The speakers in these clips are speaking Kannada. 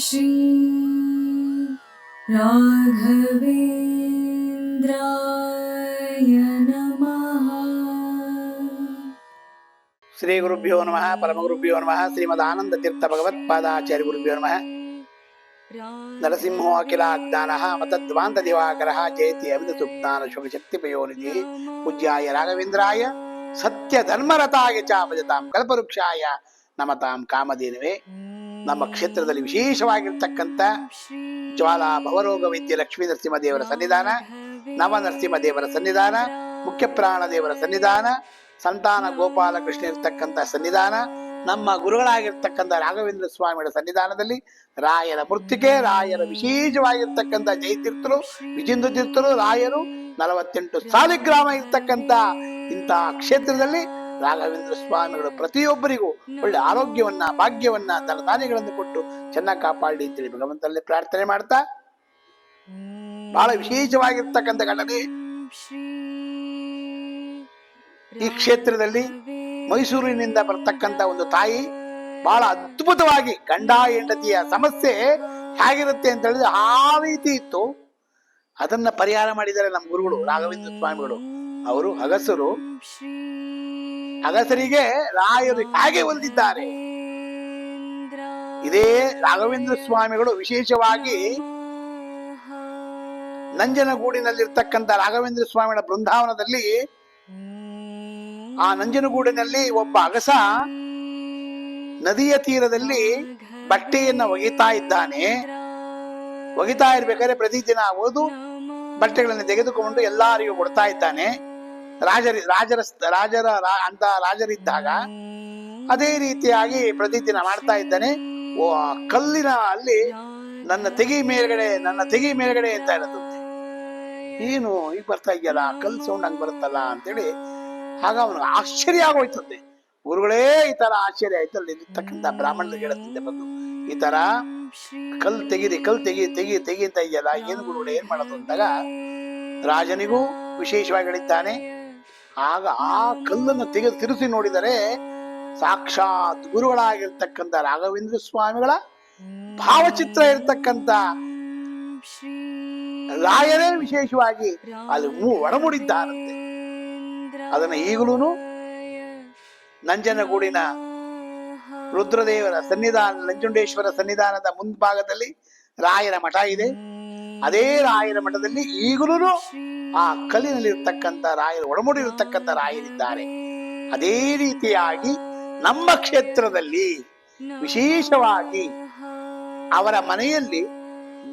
श्री राघवेन्द्राय नमः। श्री गुरुभ्यो नम परम गुरुभ्यो नमः श्रीमद आनंद गुरुभ्यो नमः। नरसिंह अखिलाज्ञान मतद्वांद दिवाकर जयति अमित सुप्तान शुभ शक्ति पयोनिधि पूज्याय राघवेन्द्राय सत्य धर्मरताय कलपवृक्षा ಶಕ್ತಿ ತಾಮ್ ಕಾಮಧೇನುವೆ. ನಮ್ಮ ಕ್ಷೇತ್ರದಲ್ಲಿ ವಿಶೇಷವಾಗಿರ್ತಕ್ಕಂಥ ಜ್ವಾಲಾ ಭವರೋಗ ವೈದ್ಯ ಲಕ್ಷ್ಮೀ ನರಸಿಂಹ ದೇವರ ಸನ್ನಿಧಾನ ನವ ನರಸಿಂಹ ದೇವರ ಸನ್ನಿಧಾನ ಮುಖ್ಯ ಪ್ರಾಣ ದೇವರ ಸನ್ನಿಧಾನ ಸಂತಾನ ಗೋಪಾಲ ಕೃಷ್ಣ ಇರ್ತಕ್ಕಂಥ ಸನ್ನಿಧಾನ ನಮ್ಮ ಗುರುಗಳಾಗಿರ್ತಕ್ಕಂಥ ರಾಘವೇಂದ್ರ ಸ್ವಾಮಿಗಳ ಸನ್ನಿಧಾನದಲ್ಲಿ ರಾಯರ ಮೃತ್ತಿಕೆ ರಾಯರ ವಿಶೇಷವಾಗಿರ್ತಕ್ಕಂಥ ಜಯತೀರ್ಥರು ವಿಜೇಂದ್ರ ತೀರ್ಥರು ರಾಯರು ನಲವತ್ತೆಂಟು ಸಾಲಿಗ್ರಾಮ ಇರ್ತಕ್ಕಂಥ ಇಂತಹ ಕ್ಷೇತ್ರದಲ್ಲಿ ರಾಘವೇಂದ್ರ ಸ್ವಾಮಿಗಳು ಪ್ರತಿಯೊಬ್ಬರಿಗೂ ಒಳ್ಳೆ ಆರೋಗ್ಯವನ್ನ, ಭಾಗ್ಯವನ್ನ, ಧನಧಾನ್ಯಗಳನ್ನು ಕೊಟ್ಟು ಚೆನ್ನಾಗಿ ಕಾಪಾಡಿ ಅಂತೇಳಿ ಭಗವಂತನಲ್ಲಿ ಪ್ರಾರ್ಥನೆ ಮಾಡ್ತಾ, ಬಹಳ ವಿಶೇಷವಾಗಿರ್ತಕ್ಕಂಥ ಘಟನೆ. ಈ ಕ್ಷೇತ್ರದಲ್ಲಿ ಮೈಸೂರಿನಿಂದ ಬರ್ತಕ್ಕಂಥ ಒಂದು ತಾಯಿ ಬಹಳ ಅದ್ಭುತವಾಗಿ ಗಂಡ ಹೆಂಡತಿಯ ಸಮಸ್ಯೆ ಹೇಗಿರುತ್ತೆ ಅಂತ ಹೇಳಿದ್ರೆ ಆ ರೀತಿ ಇತ್ತು. ಅದನ್ನ ಪರಿಹಾರ ಮಾಡಿದ್ದಾರೆ ನಮ್ಮ ಗುರುಗಳು ರಾಘವೇಂದ್ರ ಸ್ವಾಮಿಗಳು. ಅವರು ಅಗಸರು. ಅಗಸರಿಗೆ ರಾಯರು ಹಾಗೆ ಹೊಂದಿದ್ದಾರೆ ಇದೇ ರಾಘವೇಂದ್ರ ಸ್ವಾಮಿಗಳು ವಿಶೇಷವಾಗಿ ನಂಜನಗೂಡಿನಲ್ಲಿರ್ತಕ್ಕಂಥ ರಾಘವೇಂದ್ರ ಸ್ವಾಮಿಗಳ ಬೃಂದಾವನದಲ್ಲಿ ಆ ನಂಜನಗೂಡಿನಲ್ಲಿ ಒಬ್ಬ ಅಗಸ ನದಿಯ ತೀರದಲ್ಲಿ ಬಟ್ಟೆಯನ್ನ ಒಗಿತಾ ಇದ್ದಾನೆ. ಒಗಿತಾ ಇರ್ಬೇಕಾದ್ರೆ ಪ್ರತಿದಿನ ಓದು ಬಟ್ಟೆಗಳನ್ನು ತೆಗೆದುಕೊಂಡು ಎಲ್ಲರಿಗೂ ಕೊಡ್ತಾ ಇದ್ದಾನೆ. ರಾಜರಿ, ರಾಜರ ರಾಜರ ಅಂತ ರಾಜರಿದ್ದಾಗ ಅದೇ ರೀತಿಯಾಗಿ ಪ್ರತಿದಿನ ಮಾಡ್ತಾ ಇದ್ದಾನೆ. ಕಲ್ಲಿನ ಅಲ್ಲಿ ನನ್ನ ತೆಗಿ ಮೇಲ್ಗಡೆ, ನನ್ನ ತೆಗಿ ಮೇಲ್ಗಡೆ ಅಂತ ಇರೋದು. ಏನು ಈಗ ಬರ್ತಾ ಇದೆಯಲ್ಲ ಕಲ್ ಸೌಂಡ್ ಹಂಗ್ ಬರುತ್ತಲ್ಲ ಅಂತೇಳಿ ಆಗ ಅವನು ಆಶ್ಚರ್ಯ ಆಗೋಯ್ತಂತೆ. ಗುರುಗಳೇ, ಈ ತರ ಆಶ್ಚರ್ಯ ಆಯ್ತು. ಅಲ್ಲಿ ಇರ್ತಕ್ಕಂಥ ಬ್ರಾಹ್ಮಣರಿಗೆ ಹೇಳತ್ತಂತೆ ಬಂದು, ಈ ತರ ಕಲ್ ತೆಗಿರಿ ಕಲ್ ತೆಗಿ ತೆಗಿ ತೆಗಿ ಅಂತ ಇದೆಯಲ್ಲ, ಏನ್ ಗುರುಗಳೇ, ಏನ್ ಮಾಡೋದು ಅಂದಾಗ ರಾಜನಿಗೂ ವಿಶೇಷವಾಗಿ ಹೇಳಿದ್ದಾನೆ. ಆಗ ಆ ಕಲ್ಲನ್ನು ತೆಗೆದು ತಿರುಸಿ ನೋಡಿದರೆ ಸಾಕ್ಷಾತ್ ಗುರುಗಳಾಗಿರ್ತಕ್ಕಂಥ ರಾಘವೇಂದ್ರ ಸ್ವಾಮಿಗಳ ಭಾವಚಿತ್ರ ಇರ್ತಕ್ಕಂಥ ರಾಯರೇ ವಿಶೇಷವಾಗಿ ಅಲ್ಲಿ ಒಡಮೂಡಿದ್ದಾರಂತೆ. ಅದನ್ನ ಈಗಲೂ ನಂಜನಗೂಡಿನ ರುದ್ರದೇವರ ಸನ್ನಿಧಾನ ನಂಜುಂಡೇಶ್ವರ ಸನ್ನಿಧಾನದ ಮುಂಭಾಗದಲ್ಲಿ ರಾಯರ ಮಠ ಇದೆ. ಅದೇ ರಾಯರ ಮಠದಲ್ಲಿ ಈಗಲೂ ಆ ಕಲ್ಲಿನಲ್ಲಿ ಇರ್ತಕ್ಕಂಥ ರಾಯರು ಇರತಕ್ಕಂತ ರಾಯರಿದ್ದಾರೆ. ಅದೇ ರೀತಿಯಾಗಿ ನಮ್ಮ ಕ್ಷೇತ್ರದಲ್ಲಿ ವಿಶೇಷವಾಗಿ ಅವರ ಮನೆಯಲ್ಲಿ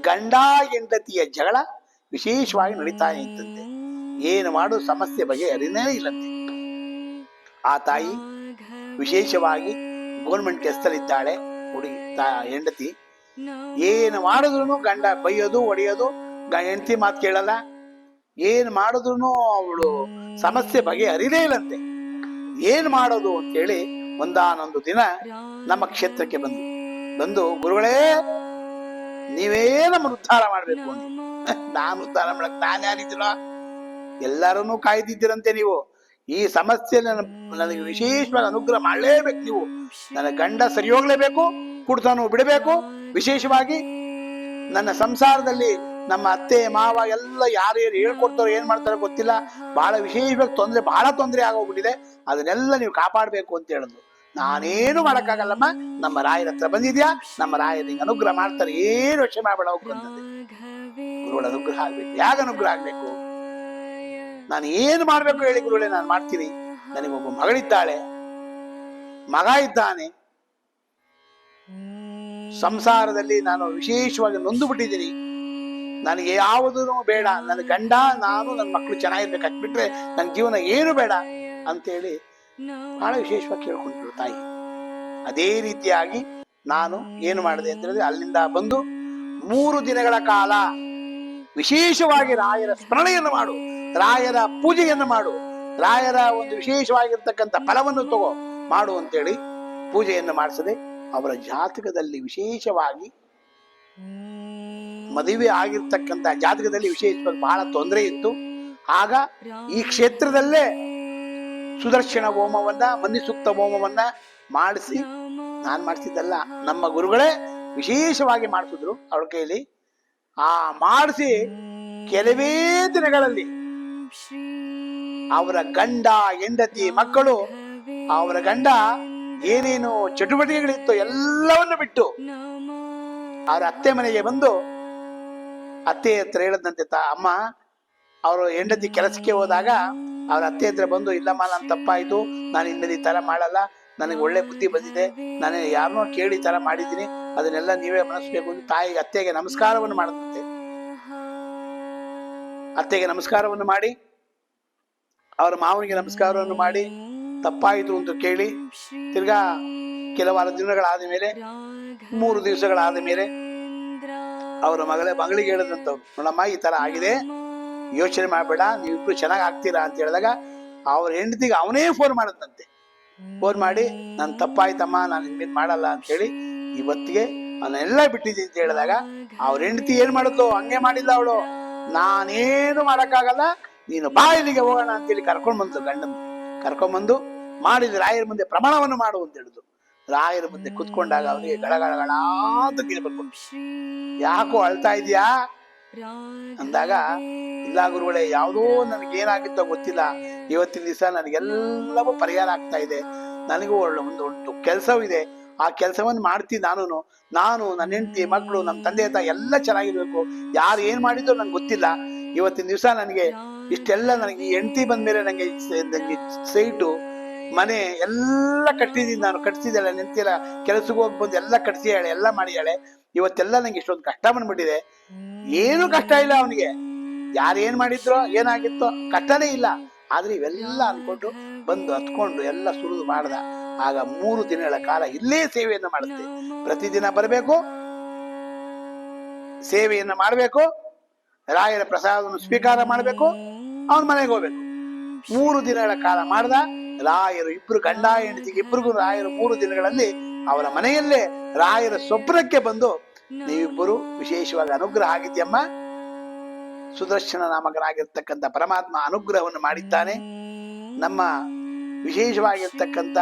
ಗಂಡ ಹೆಂಡತಿಯ ಜಗಳ ವಿಶೇಷವಾಗಿ ನಡೀತಾ ಇತ್ತಂತೆ ಏನು ಮಾಡು ಸಮಸ್ಯೆ ಬಗೆ ಅರಿನೇ ಇಲ್ಲಂತೆ. ಆ ತಾಯಿ ವಿಶೇಷವಾಗಿ ಗೌರ್ಮೆಂಟ್ ಕೆಲಸದಲ್ಲಿದ್ದಾಳೆ ಹುಡುಗಿ ಹೆಂಡತಿ. ಏನು ಮಾಡಿದ್ರು ಗಂಡ ಬೈಯೋದು, ಹೊಡೆಯೋದು ಗ- ಹೆಂಡತಿ ಮಾತು ಕೇಳಲ್ಲ. ಏನ್ ಮಾಡಿದ್ರು ಅವಳು ಸಮಸ್ಯೆ ಬಗೆ ಅರಿದೇ ಇಲ್ಲಂತೆ. ಏನ್ ಮಾಡೋದು ಅಂತೇಳಿ ಒಂದಾನೊಂದು ದಿನ ನಮ್ಮ ಕ್ಷೇತ್ರಕ್ಕೆ ಬಂದು ಬಂದು, ಗುರುಗಳೇ, ನೀವೇ ನಮ್ಮ ಉದ್ಧಾರ ಮಾಡ್ಬೇಕು ಅಂತ ನಾನು ಉದ್ಧಾರ ಮಾಡಕ್ ನಾನು ಯಾರಿದ್ದೀರ ಎಲ್ಲರನ್ನೂ ಕಾಯ್ದಿದ್ದೀರಂತೆ ನೀವು. ಈ ಸಮಸ್ಯೆ ನನಗೆ ವಿಶೇಷವಾಗಿ ಅನುಗ್ರಹ ಮಾಡಲೇಬೇಕು ನೀವು. ನನ್ನ ಗಂಡ ಸರಿ ಹೋಗ್ಲೇಬೇಕು ಕುಡ್ತಾನು ಬಿಡಬೇಕು. ವಿಶೇಷವಾಗಿ ನನ್ನ ಸಂಸಾರದಲ್ಲಿ ನಮ್ಮ ಅತ್ತೆ, ಮಾವ ಎಲ್ಲ ಯಾರು ಯಾರು ಹೇಳ್ಕೊಡ್ತಾರೋ ಏನ್ ಮಾಡ್ತಾರೋ ಗೊತ್ತಿಲ್ಲ. ಬಹಳ ವಿಶೇಷವಾಗಿ ತೊಂದರೆ, ಬಹಳ ತೊಂದರೆ ಆಗೋಗ್ಬಿಟ್ಟಿದೆ. ಅದನ್ನೆಲ್ಲ ನೀವು ಕಾಪಾಡಬೇಕು ಅಂತ ಹೇಳಿದ್ರು. ನಾನೇನು ಮಾಡಕ್ಕಾಗಲ್ಲಮ್ಮ, ನಮ್ಮ ರಾಯರ ಹತ್ರ ಬಂದಿದ್ಯಾ? ನಮ್ಮ ರಾಯರ ನಿಂಗೆ ಅನುಗ್ರಹ ಮಾಡ್ತಾರೆ. ಏನು ಯೋಚನೆ ಮಾಡಬೇಡ ಅಂತಂದೆ ಗುರುಗಳ ಅನುಗ್ರಹ ಆಗ್ಬೇಕು. ಯಾಕೆ ಅನುಗ್ರಹ ಆಗ್ಬೇಕು? ನಾನು ಏನು ಮಾಡ್ಬೇಕು ಹೇಳಿ ಗುರುಗಳೇ, ನಾನು ಮಾಡ್ತೀನಿ. ನನಗೊಬ್ಬ ಮಗಳಿದ್ದಾಳೆ. ಮಗ ಇದ್ದಾನೆ. ಸಂಸಾರದಲ್ಲಿ ನಾನು ವಿಶೇಷವಾಗಿ ನೊಂದು ಬಿಟ್ಟಿದ್ದೀನಿ ನನಗೆ ಯಾವುದೂ ಬೇಡ. ನನ್ನ ಗಂಡ, ನಾನು, ನನ್ನ ಮಕ್ಕಳು ಚೆನ್ನಾಗಿರ್ಬೇಕು. ಅದ್ ಬಿಟ್ರೆ ನನ್ನ ಜೀವನ ಏನು ಬೇಡ ಅಂತೇಳಿ ಬಹಳ ವಿಶೇಷವಾಗಿ ಕೇಳ್ಕೊಂಡ್ರು ತಾಯಿ. ಅದೇ ರೀತಿಯಾಗಿ ನಾನು ಏನು ಮಾಡಿದೆ ಅಂತ ಹೇಳಿದ್ರೆ ಅಲ್ಲಿಂದ ಬಂದು ಮೂರು ದಿನಗಳ ಕಾಲ ವಿಶೇಷವಾಗಿ ರಾಯರ ಸ್ಮರಣೆಯನ್ನು ಮಾಡು. ರಾಯರ ಪೂಜೆಯನ್ನು ಮಾಡು. ರಾಯರ ಒಂದು ವಿಶೇಷವಾಗಿರ್ತಕ್ಕಂಥ ಫಲವನ್ನು ತಗೋ ಮಾಡು ಅಂತೇಳಿ ಪೂಜೆಯನ್ನು ಮಾಡಿಸದೆ ಅವರ ಜಾತಕದಲ್ಲಿ ವಿಶೇಷವಾಗಿ ಮದುವೆ ಆಗಿರ್ತಕ್ಕಂಥ ಜಾತಕದಲ್ಲಿ ವಿಶೇಷವಾಗಿ ಬಹಳ ತೊಂದರೆ ಇತ್ತು. ಆಗ ಈ ಕ್ಷೇತ್ರದಲ್ಲೇ ಸುದರ್ಶನ ಹೋಮವನ್ನ ಮನ್ನಿಸೂಕ್ತ ಹೋಮವನ್ನ ಮಾಡಿಸಿ ನಾನು ಮಾಡಿಸಿದ್ದಲ್ಲ ನಮ್ಮ ಗುರುಗಳೇ ವಿಶೇಷವಾಗಿ ಮಾಡಿಸಿದ್ರು ಅವ್ರ ಕೈಯಲ್ಲಿ. ಆ ಮಾಡಿಸಿ ಕೆಲವೇ ದಿನಗಳಲ್ಲಿ ಅವರ ಗಂಡ ಹೆಂಡತಿ ಮಕ್ಕಳು ಅವರ ಗಂಡ ಏನೇನು ಚಟುವಟಿಕೆಗಳಿತ್ತು ಎಲ್ಲವನ್ನು ಬಿಟ್ಟು ಅವರ ಅತ್ತೆ ಮನೆಗೆ ಬಂದು ಅತ್ತೆ ಹತ್ರ ಹೇಳದಂತೆ ತಾ, ಅಮ್ಮ, ಅವರು ಹೆಂಡತಿ ಕೆಲಸಕ್ಕೆ ಹೋದಾಗ ಅವ್ರ ಅತ್ತೆ ಹತ್ರ ಬಂದು, ಇಲ್ಲಮ್ಮ, ನಾನು ತಪ್ಪಾಯ್ತು, ನಾನು ಇನ್ಮೇಲೆ ಈ ತರ ಮಾಡಲ್ಲ, ನನಗೆ ಒಳ್ಳೆ ಬುದ್ಧಿ ಬಂದಿದೆ, ನಾನು ಯಾರನ್ನೋ ಕೇಳಿ ತರ ಮಾಡಿದ್ದೀನಿ, ಅದನ್ನೆಲ್ಲ ನೀವೇ ಮನಸ್ಬೇಕು ಅಂತ ತಾಯಿಗೆ, ಅತ್ತೆಗೆ ನಮಸ್ಕಾರವನ್ನು ಮಾಡುತ್ತೆ ಅತ್ತೆಗೆ ನಮಸ್ಕಾರವನ್ನು ಮಾಡಿ, ಅವರ ಮಾವನಿಗೆ ನಮಸ್ಕಾರವನ್ನು ಮಾಡಿ ತಪ್ಪಾಯಿತು ಅಂತ ಕೇಳಿ ತಿರ್ಗಾ ಕೆಲವಾರು ದಿನಗಳಾದ ಮೇಲೆ, ಮೂರು ದಿವಸಗಳಾದ ಮೇಲೆ ಅವರ ಮಗಳೇ ಮಗಳಿಗೆ ಹೇಳಿದಂತವ್ರು ನೋಡಮ್ಮ, ಈ ತರ ಆಗಿದೆ. ಯೋಚನೆ ಮಾಡಬೇಡ ನೀವಿಬ್ರು ಚೆನ್ನಾಗಿ ಆಗ್ತೀರಾ ಅಂತ ಹೇಳಿದಾಗ ಅವ್ರ ಹೆಂಡತಿಗೆ ಅವನೇ ಫೋನ್ ಮಾಡದಂತೆ ಫೋನ್ ಮಾಡಿ, ನಾನು ತಪ್ಪಾಯ್ತಮ್ಮ, ನಾನು ಇನ್ಮೇಲೆ ಮಾಡಲ್ಲ ಅಂತ ಹೇಳಿ ಇವತ್ತಿಗೆ ಅವನ್ನೆಲ್ಲ ಬಿಟ್ಟಿದ್ದೀನಿ ಅಂತ ಹೇಳಿದಾಗ ಅವ್ರ ಹೆಂಡತಿ ಏನ್ ಮಾಡುತ್ತೋ ಹಂಗೆ ಮಾಡಿಲ್ಲ ಅವಳು. ನಾನೇನು ಮಾಡಕ್ಕಾಗಲ್ಲ, ನೀನು ಬಾ ಇಲ್ಲಿಗೆ ಹೋಗೋಣ ಅಂತೇಳಿ ಕರ್ಕೊಂಡ್ ಗಂಡನ್. ಕರ್ಕೊಂಡ್ ಬಂದು ಮಾಡಿದ ರಾಯರ ಮುಂದೆ ಪ್ರಮಾಣವನ್ನು ಮಾಡು ಅಂತ ಹೇಳಿದ್ರು. ರಾಯರ ಮುಂದೆ ಕುತ್ಕೊಂಡಾಗ ಅವನಿಗೆ ಗಳಗಳಗಳ ಅಂತ ಕೇಳ್ಬೇಕು ಯಾಕೋ ಅಳ್ತಾ ಇದೀಯಾ? ಅಂದಾಗ ಇಲ್ಲ ಗುರುಗಳೇ ಯಾವುದೋ ನನಗೆ ಏನಾಗಿತ್ತೋ ಗೊತ್ತಿಲ್ಲ. ಇವತ್ತಿನ ದಿವಸ ನನಗೆಲ್ಲವೂ ಪರಿಹಾರ ಆಗ್ತಾ ಇದೆ. ನನಗೂ ಒಳ್ಳೆ ಒಂದು ಒಂದು ಕೆಲಸವೂ ಇದೆ. ಆ ಕೆಲಸವನ್ನು ಮಾಡ್ತೀನಿ ನಾನು ನಾನು ನನ್ನ ಹೆಂಡತಿ ಮಕ್ಕಳು ನಮ್ಮ ತಂದೆ ತಾಯಿ ಎಲ್ಲ ಚೆನ್ನಾಗಿರ್ಬೇಕು. ಯಾರು ಏನ್ ಮಾಡಿದ್ರು ನನಗೆ ಗೊತ್ತಿಲ್ಲ. ಇವತ್ತಿನ ದಿವಸ ನನಗೆ ಇಷ್ಟೆಲ್ಲ ನನಗೆ ಹೆಂಡತಿ ಬಂದ್ಮೇಲೆ ನನಗೆ ಸ- ನನಗೆ ಸೈಟು ಮನೆ ಎಲ್ಲ ಕಟ್ಟಿದ್ದೀನಿ ನಾನು, ಕಟ್ಸಿದ್ದಾಳೆ, ನಿಂತಿಲ್ಲ. ಕೆಲಸಕ್ಕೆ ಹೋಗಿ ಬಂದು ಎಲ್ಲ ಕಟ್ಸಿದಾಳೆ ಎಲ್ಲ ಮಾಡಿದಾಳೆ ಇವತ್ತೆಲ್ಲ ನಂಗೆ ಇಷ್ಟೊಂದು ಕಷ್ಟ ಬಂದ್ಬಿಟ್ಟಿದೆ. ಏನು ಕಷ್ಟ ಇಲ್ಲ ಅವನಿಗೆ. ಯಾರು ಏನ್ ಮಾಡಿದ್ರು, ಏನಾಗಿತ್ತೋ, ಕಷ್ಟನೇ ಇಲ್ಲ. ಆದ್ರೆ ಇವೆಲ್ಲ ಅನ್ಕೊಂಡು ಬಂದು ಹತ್ಕೊಂಡು ಎಲ್ಲ ಸುರಿದು ಮಾಡ್ದ. ಆಗ ಮೂರು ದಿನಗಳ ಕಾಲ ಇಲ್ಲೇ ಸೇವೆಯನ್ನು ಮಾಡುತ್ತೆ. ಪ್ರತಿದಿನ ಬರಬೇಕು, ಸೇವೆಯನ್ನು ಮಾಡಬೇಕು, ರಾಯರ ಪ್ರಸಾದವನ್ನು ಸ್ವೀಕಾರ ಮಾಡಬೇಕು, ಅವನ ಮನೆಗೆ ಹೋಗ್ಬೇಕು. ಮೂರು ದಿನಗಳ ಕಾಲ ಮಾಡ್ದ. ರಾಯರು, ಇಬ್ರು ಗಂಡ ಹೆಂಡತಿಗೆ ಇಬ್ರಿಗೂ ರಾಯರು ಮೂರು ದಿನಗಳಲ್ಲಿ ಅವರ ಮನೆಯಲ್ಲೇ ರಾಯರ ಸ್ವಪ್ನಕ್ಕೆ ಬಂದು, ನೀವಿಬ್ಬರು ವಿಶೇಷವಾಗಿ ಅನುಗ್ರಹ ಆಗಿದ್ಯಮ್ಮ ಸುದರ್ಶನ ನಾಮಕನಾಗಿರ್ತಕ್ಕಂಥ ಪರಮಾತ್ಮ ಅನುಗ್ರಹವನ್ನು ಮಾಡಿದ್ದಾನೆ. ನಮ್ಮ ವಿಶೇಷವಾಗಿರ್ತಕ್ಕಂಥ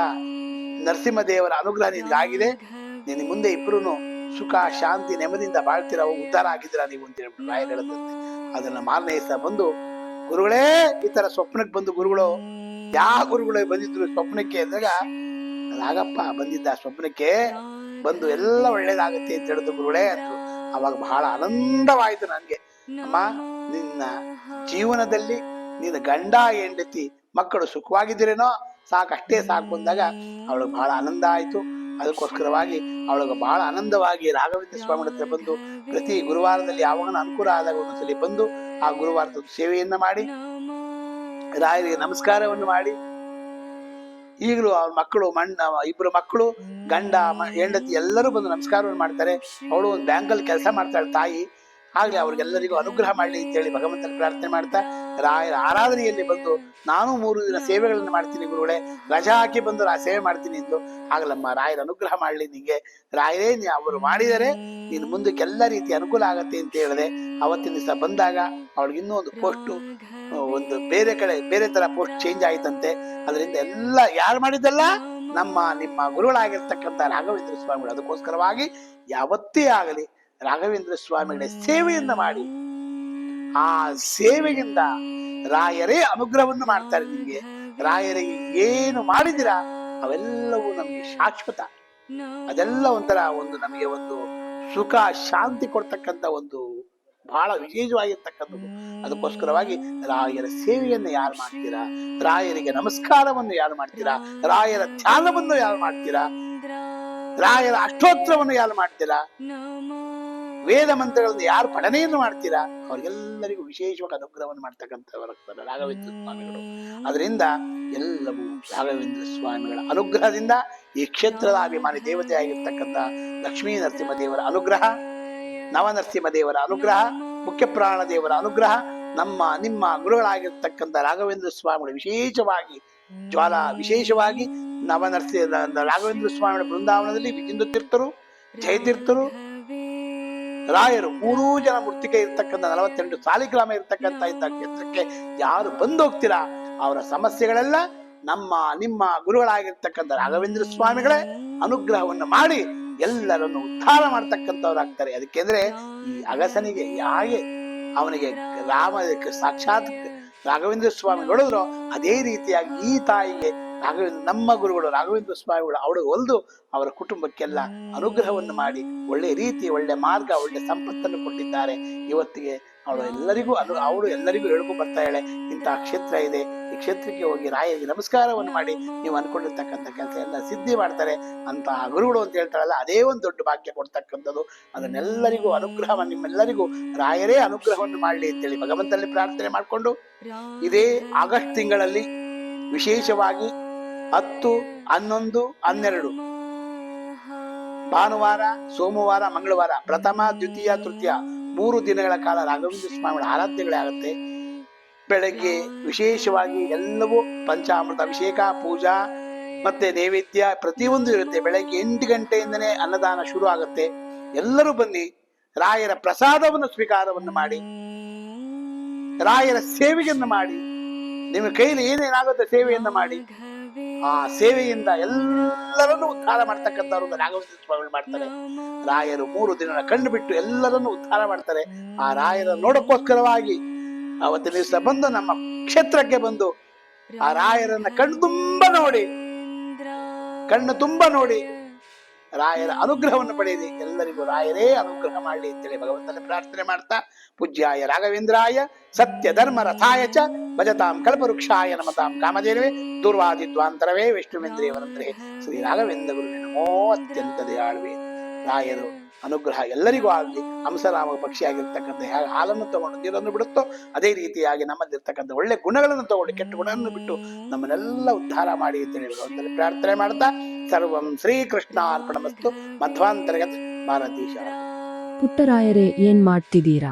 ನರಸಿಂಹದೇವರ ಅನುಗ್ರಹ ನಿನಗಾಗಿದೆ. ನಿನ್ನ ಮುಂದೆ ಇಬ್ಬರೂ ಸುಖ, ಶಾಂತಿ, ನೆಮ್ಮದಿಯಿಂದ ಬಾಳ್ತೀರ ಉದ್ಧಾರ ಆಗಿದ್ದೀರಾ ನೀವು ಅಂತ ಹೇಳ್ಬಿಟ್ಟು ರಾಯರು ಹೇಳದಂತೆ ಅದನ್ನ ಮಾರನೇ ಬಂದು, ಗುರುಗಳೇ, ಈ ತರ ಸ್ವಪ್ನಕ್ಕೆ ಬಂದು ಗುರುಗಳು ಯಾವ ಗುರುಗಳೇ ಬಂದಿದ್ರು ಸ್ವಪ್ನಕ್ಕೆ ಅಂದಾಗ, ರಾಗಪ್ಪ ಬಂದಿದ್ದ ಸ್ವಪ್ನಕ್ಕೆ ಬಂದು ಎಲ್ಲ ಒಳ್ಳೇದಾಗುತ್ತೆ ಅಂತ ಹೇಳಿದ್ರು ಗುರುಗಳೇ ಅಂದ್ರು. ಅವಾಗ ಬಹಳ ಆನಂದವಾಯ್ತು ನನ್ಗೆ. ಅಮ್ಮ, ನಿನ್ನ ಜೀವನದಲ್ಲಿ ನಿನ್ನ ಗಂಡ ಹೆಂಡತಿ ಮಕ್ಕಳು ಸುಖವಾಗಿದ್ದೀರೇನೋ ಸಾಕು, ಅಷ್ಟೇ ಸಾಕು ಅಂದಾಗ ಅವಳಿಗೆ ಬಹಳ ಆನಂದ ಆಯ್ತು. ಅದಕ್ಕೋಸ್ಕರವಾಗಿ ಅವಳಿಗೆ ಬಹಳ ಆನಂದವಾಗಿ ರಾಘವೇಂದ್ರ ಸ್ವಾಮಿ ಹತ್ರ ಬಂದು ಪ್ರತಿ ಗುರುವಾರದಲ್ಲಿ ಯಾವಾಗ ಅನುಕೂಲ ಆದಾಗ ಒಂದೊಂದ್ಸಲಿ ಬಂದು ಆ ಗುರುವಾರದ ಸೇವೆಯನ್ನ ಮಾಡಿ ರಾಯರಿಗೆ ನಮಸ್ಕಾರವನ್ನು ಮಾಡಿ. ಈಗಲೂ ಅವ್ರ ಮಕ್ಕಳು, ಮಣ್ಣ ಇಬ್ಬರು ಮಕ್ಕಳು, ಗಂಡ ಹೆಂಡತಿ ಎಲ್ಲರೂ ಬಂದು ನಮಸ್ಕಾರವನ್ನು ಮಾಡ್ತಾರೆ. ಅವಳು ಒಂದು ಬ್ಯಾಂಕಲ್ಲಿ ಕೆಲಸ ಮಾಡ್ತಾಳೆ ತಾಯಿ. ಆಗ್ಲಿ ಅವ್ರಿಗೆಲ್ಲರಿಗೂ ಅನುಗ್ರಹ ಮಾಡಲಿ ಅಂತೇಳಿ ಭಗವಂತನ ಪ್ರಾರ್ಥನೆ ಮಾಡ್ತಾ ರಾಯರ ಆರಾಧನೆಯಲ್ಲಿ ಬಂದು ನಾನು ಮೂರು ದಿನ ಸೇವೆಗಳನ್ನು ಮಾಡ್ತೀನಿ ಗುರುಗಳೇ, ರಜಾ ಹಾಕಿ ಬಂದು ಆ ಸೇವೆ ಮಾಡ್ತೀನಿ ಎಂದು. ಆಗಲಮ್ಮ ರಾಯರ ಅನುಗ್ರಹ ಮಾಡಲಿ ನಿಂಗೆ. ರಾಯರೇ ಅವರು ಮಾಡಿದರೆ ನೀನು ಮುಂದಕ್ಕೆ ಎಲ್ಲ ರೀತಿ ಅನುಕೂಲ ಆಗತ್ತೆ ಅಂತ ಹೇಳಿದೆ. ಅವತ್ತಿನ ದಿವಸ ಬಂದಾಗ ಅವಳಿಗೆ ಇನ್ನೂ ಒಂದು ಪೋಸ್ಟು ಒಂದು ಬೇರೆ ಕಡೆ, ಬೇರೆ ತರ ಪೋಸ್ಟ್ ಚೇಂಜ್ ಆಯ್ತಂತೆ. ಅದರಿಂದ ಎಲ್ಲ ಯಾರು ಮಾಡಿದ್ದಲ್ಲ ನಮ್ಮ, ನಿಮ್ಮ ಗುರುಗಳಾಗಿರ್ತಕ್ಕಂಥ ರಾಘವೇಂದ್ರ ಸ್ವಾಮಿಗಳು. ಅದಕ್ಕೋಸ್ಕರವಾಗಿ ಯಾವತ್ತೇ ಆಗಲಿ ರಾಘವೇಂದ್ರ ಸ್ವಾಮಿಗಳ ಸೇವೆಯನ್ನ ಮಾಡಿ. ಆ ಸೇವೆಯಿಂದ ರಾಯರೇ ಅನುಗ್ರಹವನ್ನು ಮಾಡ್ತಾರೆ ನಿಮಗೆ. ರಾಯರಿಗೆ ಏನು ಮಾಡಿದಿರಾ ಅವೆಲ್ಲವೂ ನಮಗೆ ಶಾಶ್ವತ. ಅದೆಲ್ಲ ಒಂಥರ ಒಂದು ನಮಗೆ ಒಂದು ಸುಖ, ಶಾಂತಿ ಕೊಡ್ತಕ್ಕಂಥ ಒಂದು ಬಹಳ ವಿಶೇಷವಾಗಿರ್ತಕ್ಕಂಥದ್ದು. ಅದಕ್ಕೋಸ್ಕರವಾಗಿ ರಾಯರ ಸೇವೆಯನ್ನು ಯಾರು ಮಾಡ್ತೀರಾ? ರಾಯರಿಗೆ ನಮಸ್ಕಾರವನ್ನು ಯಾರು ಮಾಡ್ತೀರಾ? ರಾಯರ ಧ್ಯಾನವನ್ನು ಯಾರು ಮಾಡ್ತೀರಾ? ರಾಯರ ಅಷ್ಟೋತ್ತರವನ್ನು ಯಾರು ಮಾಡ್ತೀರಾ? ವೇದ ಮಂತ್ರಗಳನ್ನು ಯಾರು ಪಠನೆಯನ್ನು ಮಾಡ್ತೀರಾ? ಅವರಿಗೆಲ್ಲರಿಗೂ ವಿಶೇಷವಾಗಿ ಅನುಗ್ರಹವನ್ನು ಮಾಡ್ತಕ್ಕಂಥವರಾಗ್ತಾರೆ ರಾಘವೇಂದ್ರ ಸ್ವಾಮಿಗಳು. ಅದರಿಂದ ಎಲ್ಲವೂ ರಾಘವೇಂದ್ರ ಸ್ವಾಮಿಗಳ ಅನುಗ್ರಹದಿಂದ ಈ ಕ್ಷೇತ್ರದ ಅಭಿಮಾನಿ ದೇವತೆ ಆಗಿರ್ತಕ್ಕಂಥ ಲಕ್ಷ್ಮೀ ನರಸಿಂಹ ದೇವರ ಅನುಗ್ರಹ ನವನರಸಿಂಹ ದೇವರ ಅನುಗ್ರಹ, ಮುಖ್ಯ ಪ್ರಾಣ ದೇವರ ಅನುಗ್ರಹ, ನಮ್ಮ, ನಿಮ್ಮ ಗುರುಗಳಾಗಿರ್ತಕ್ಕಂಥ ರಾಘವೇಂದ್ರ ಸ್ವಾಮಿಗಳು ವಿಶೇಷವಾಗಿ, ಜ್ವಾಲ ವಿಶೇಷವಾಗಿ ನವನರಸಿ ರಾಘವೇಂದ್ರ ಸ್ವಾಮಿಗಳ ಬೃಂದಾವನದಲ್ಲಿ ವಿಜಿಂದು ತೀರ್ಥರು ಜಯತೀರ್ಥರು ರಾಯರು ಮೂರು ಜನ ಮೃತ್ತಿಕೆ ಇರ್ತಕ್ಕಂಥ ನಲವತ್ತೆಂಟು ಸಾಲಿಗ್ರಾಮ ಇರ್ತಕ್ಕಂಥ ಇಂಥ ಕ್ಷೇತ್ರಕ್ಕೆ ಯಾರು ಬಂದೋಗ್ತೀರಾ? ಅವರ ಸಮಸ್ಯೆಗಳೆಲ್ಲ ನಮ್ಮ, ನಿಮ್ಮ ಗುರುಗಳಾಗಿರ್ತಕ್ಕಂಥ ರಾಘವೇಂದ್ರ ಸ್ವಾಮಿಗಳೇ ಅನುಗ್ರಹವನ್ನು ಮಾಡಿ ಎಲ್ಲರನ್ನು ಉದ್ಧಾರ ಮಾಡ್ತಕ್ಕಂಥವ್ರಾಗ್ತಾರೆ. ಅದಕ್ಕೆಂದ್ರೆ ಈ ಅಗಸನಿಗೆ ಯಾಗೆ ಅವನಿಗೆ ರಾಮ, ಸಾಕ್ಷಾತ್ ರಾಘವೇಂದ್ರ ಸ್ವಾಮಿ ನೋಡಿದ್ರು ಅದೇ ರೀತಿಯಾಗಿ ಈ ತಾಯಿಗೆ ರಾಘವೇಂದ್ರ, ನಮ್ಮ ಗುರುಗಳು ರಾಘವೇಂದ್ರ ಸ್ವಾಮಿಗಳು ಅವಳು ಒಲ್ದು ಅವರ ಕುಟುಂಬಕ್ಕೆಲ್ಲ ಅನುಗ್ರಹವನ್ನು ಮಾಡಿ ಒಳ್ಳೆ ರೀತಿ, ಒಳ್ಳೆ ಮಾರ್ಗ, ಒಳ್ಳೆ ಸಂಪತ್ತನ್ನು ಕೊಟ್ಟಿದ್ದಾರೆ. ಇವತ್ತಿಗೆ ಅವಳು ಎಲ್ಲರಿಗೂ ಅನು, ಅವಳು ಎಲ್ಲರಿಗೂ ಹೇಳ್ಕೊ ಬರ್ತಾ ಇದೆ ಇಂತಹ ಕ್ಷೇತ್ರ ಇದೆ. ಈ ಕ್ಷೇತ್ರಕ್ಕೆ ಹೋಗಿ ರಾಯರಿಗೆ ನಮಸ್ಕಾರವನ್ನು ಮಾಡಿ ನೀವು ಅನ್ಕೊಂಡಿರ್ತಕ್ಕಂಥ ಕೆಲಸ ಎಲ್ಲ ಸಿದ್ಧಿ ಮಾಡ್ತಾರೆ. ಅಂತಹ ಗುರುಗಳು ಅಂತ ಹೇಳ್ತಾರಲ್ಲ, ಅದೇ ಒಂದು ದೊಡ್ಡ ಭಾಗ್ಯ ಕೊಡ್ತಕ್ಕಂಥದ್ದು. ಅದನ್ನೆಲ್ಲರಿಗೂ ಅನುಗ್ರಹವನ್ನು, ನಿಮ್ಮೆಲ್ಲರಿಗೂ ರಾಯರೇ ಅನುಗ್ರಹವನ್ನು ಮಾಡಲಿ ಅಂತೇಳಿ ಭಗವಂತನಲ್ಲಿ ಪ್ರಾರ್ಥನೆ ಮಾಡಿಕೊಂಡು ಇದೇ ಆಗಸ್ಟ್ ತಿಂಗಳಲ್ಲಿ ವಿಶೇಷವಾಗಿ ಹತ್ತು, ಹನ್ನೊಂದು, ಹನ್ನೆರಡು. ಭಾನುವಾರ, ಸೋಮವಾರ, ಮಂಗಳವಾರ, ಪ್ರಥಮ, ದ್ವಿತೀಯ, ತೃತೀಯ, ಮೂರು ದಿನಗಳ ಕಾಲ ರಾಘವೇಂದ್ರ ಸ್ವಾಮಿಗಳ ಆರಾಧನೆಗಳೇ ಆಗುತ್ತೆ. ಬೆಳಗ್ಗೆ ವಿಶೇಷವಾಗಿ ಎಲ್ಲವೂ ಪಂಚಾಮೃತ ಅಭಿಷೇಕ, ಪೂಜಾ, ಮತ್ತೆ ನೈವೇದ್ಯ ಪ್ರತಿಯೊಂದು ಇರುತ್ತೆ. ಬೆಳಗ್ಗೆ ಎಂಟು ಗಂಟೆಯಿಂದನೇ ಅನ್ನದಾನ ಶುರು ಆಗುತ್ತೆ. ಎಲ್ಲರೂ ಬನ್ನಿ, ರಾಯರ ಪ್ರಸಾದವನ್ನು ಸ್ವೀಕಾರವನ್ನು ಮಾಡಿ, ರಾಯರ ಸೇವೆಯನ್ನು ಮಾಡಿ, ನಿಮ್ಮ ಕೈಲಿ ಏನೇನಾಗುತ್ತೆ ಸೇವೆಯನ್ನು ಮಾಡಿ ಆ ಸೇವೆಯಿಂದ ಎಲ್ಲರನ್ನೂ ಉದ್ಧಾರ ಮಾಡ್ತಕ್ಕಂಥವ್ರು ರಾಘವೇಂದ್ರ ಸ್ವಾಮಿಗಳು ಮಾಡ್ತಾರೆ. ರಾಯರು ಮೂರು ದಿನ ಕಂಡು ಬಿಟ್ಟು ಎಲ್ಲರನ್ನೂ ಉದ್ಧಾರ ಮಾಡ್ತಾರೆ. ಆ ರಾಯರ ನೋಡಕ್ಕೋಸ್ಕರವಾಗಿ ಅವತ್ತಿನ ದಿವಸ ಬಂದು ನಮ್ಮ ಕ್ಷೇತ್ರಕ್ಕೆ ಬಂದು ಆ ರಾಯರನ್ನ ಕಣ್ಣು ತುಂಬಾ ನೋಡಿ, ಕಣ್ಣು ತುಂಬಾ ನೋಡಿ ರಾಯರ ಅನುಗ್ರಹವನ್ನು ಪಡೆಯಿರಿ. ಎಲ್ಲರಿಗೂ ರಾಯರೇ ಅನುಗ್ರಹ ಮಾಡಲಿ ಅಂತೇಳಿ ಭಗವಂತನ ಪ್ರಾರ್ಥನೆ ಮಾಡ್ತಾ, ಪೂಜ್ಯಾಯ ರಾಘವೇಂದ್ರಾಯ ಸತ್ಯ ಧರ್ಮ ರಥಾಯ ಚ, ಭಜತಾಂ ಕಲ್ಪವೃಕ್ಷಾಯ ನಮತಾಂ ಕಾಮಧೇನವೇ ದುರ್ವಾದಿದ್ವಾಂತರವೇ ವಿಷ್ಣುವೇಂದ್ರಿಯವರಂದ್ರೆ ಶ್ರೀ ರಾಘವೇಂದ್ರ ಗುರುವಿನ ನಮೋ ಅತ್ಯಂತ ದಯಾಳುವೆ. ರಾಯರು ಅನುಗ್ರಹ ಎಲ್ಲರಿಗೂ ಆಗಲಿ. ಹಂಸರಾಮ ಪಕ್ಷಿಯಾಗಿರ್ತಕ್ಕಂಥ ಹೇಗೆ ಹಾಲನ್ನು ತಗೊಂಡು ನೀರನ್ನು ಬಿಡುತ್ತೋ, ಅದೇ ರೀತಿಯಾಗಿ ನಮ್ಮಲ್ಲಿರ್ತಕ್ಕಂಥ ಒಳ್ಳೆ ಗುಣಗಳನ್ನು ತಗೊಂಡು ಕೆಟ್ಟ ಗುಣವನ್ನು ಬಿಟ್ಟು ನಮ್ಮನ್ನೆಲ್ಲ ಉದ್ಧಾರ ಮಾಡಿ ಅಂತ ಹೇಳಿ ಪ್ರಾರ್ಥನೆ ಮಾಡ್ತಾ, ಸರ್ವಂ ಶ್ರೀಕೃಷ್ಣ ಅರ್ಪಣಮಸ್ತು ಮಧ್ವಾಂತರ್ಗತ ಭಾರತೀಶ ಪುಟ್ಟರಾಯರೇ, ಏನ್ ಮಾಡ್ತಿದ್ದೀರಾ?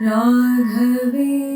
श्री राघवेन्द्रा